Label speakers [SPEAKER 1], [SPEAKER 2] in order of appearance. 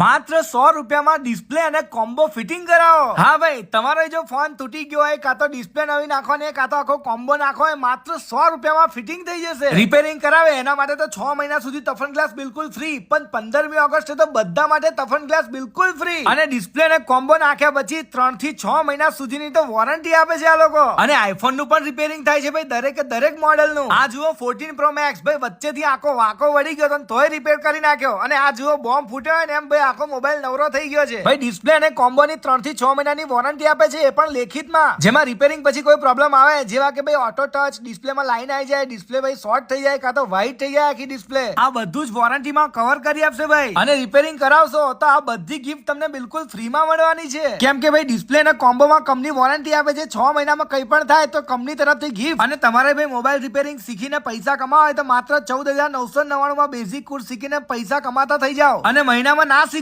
[SPEAKER 1] માત્ર સો રૂપિયામાં ડિસ્પ્લે અને કોમ્બો ફિટિંગ કરાવો. હા ભાઈ તમારો જો ફોન તૂટી ગયો હોય કાં તો ડિસ્પ્લે નવી નાખો ને કાં તો આખો કોમ્બો નાખો હોય માત્ર સો રૂપિયામાં ફિટિંગ થઈ જશે. રિપેરિંગ કરાવે. એના માટે તો છ મહિના સુધી તફન ગ્લાસ બિલકુલ ફ્રી પણ પંદરમી ઓગસ્ટે તો બધા માટે તફન ગ્લાસ બિલકુલ ફ્રી અને ડિસ્પ્લે અને કોમ્બો નાખ્યા પછી ત્રણથી છ મહિના સુધીની તો વોરંટી આપે છે આ લોકો. અને આઈફોનનું પણ રિપેરિંગ થાય છે ભાઈ દરેકે દરેક મોડેલનું. આ જુઓ ફોર્ટીન પ્રો મેક્સ ભાઈ વચ્ચેથી આખો વાંકો વળી ગયો તોય રિપેર કરી નાખ્યો. અને આ જુઓ બોમ્બ ફૂટ્યો હોય ને એમ ભાઈ આખો મોબાઈલ નવરો થઈ ગયો છે. ભાઈ ડિસ્પ્લે અને કોમ્બો ની ત્રણથી છ મહિનાની વોરંટી આપે છે એ પણ લેખિતમાં. જેમાં રિપેરિંગ પછી કોઈ પ્રોબ્લેમ આવે જેવા કે ભાઈ ઓટો ટચ ડિસ્પ્લે માં લાઈન આવી જાય ડિસ્પ્લે ભાઈ શોર્ટ થઈ જાય કાં તો વ્હાઈટ થઈ જાય આખી ડિસ્પ્લે આ બધું જ વોરંટીમાં કવર કરી આપશે ભાઈ. અને રિપેરિંગ કરાવશો તો આ બધી ગિફ્ટ તમને બિલકુલ ફ્રીમાં મળવાની છે. કેમ કે ભાઈ ડિસ્પ્લે અને કોમ્બોમાં કંપની વોરંટી આપે છે છ મહિનામાં કંઈ પણ થાય તો કંપની તરફથી ગિફ્ટ અને તમારે ભાઈ મોબાઈલ રિપેરિંગ શીખીને પૈસા કમાવા હોય તો માત્ર ચૌદ હજાર નવસો નવ્વાણું માં બેઝિક કોર્સ શીખીને પૈસા કમાતા થઈ જાઓ. અને મહિનામાં ના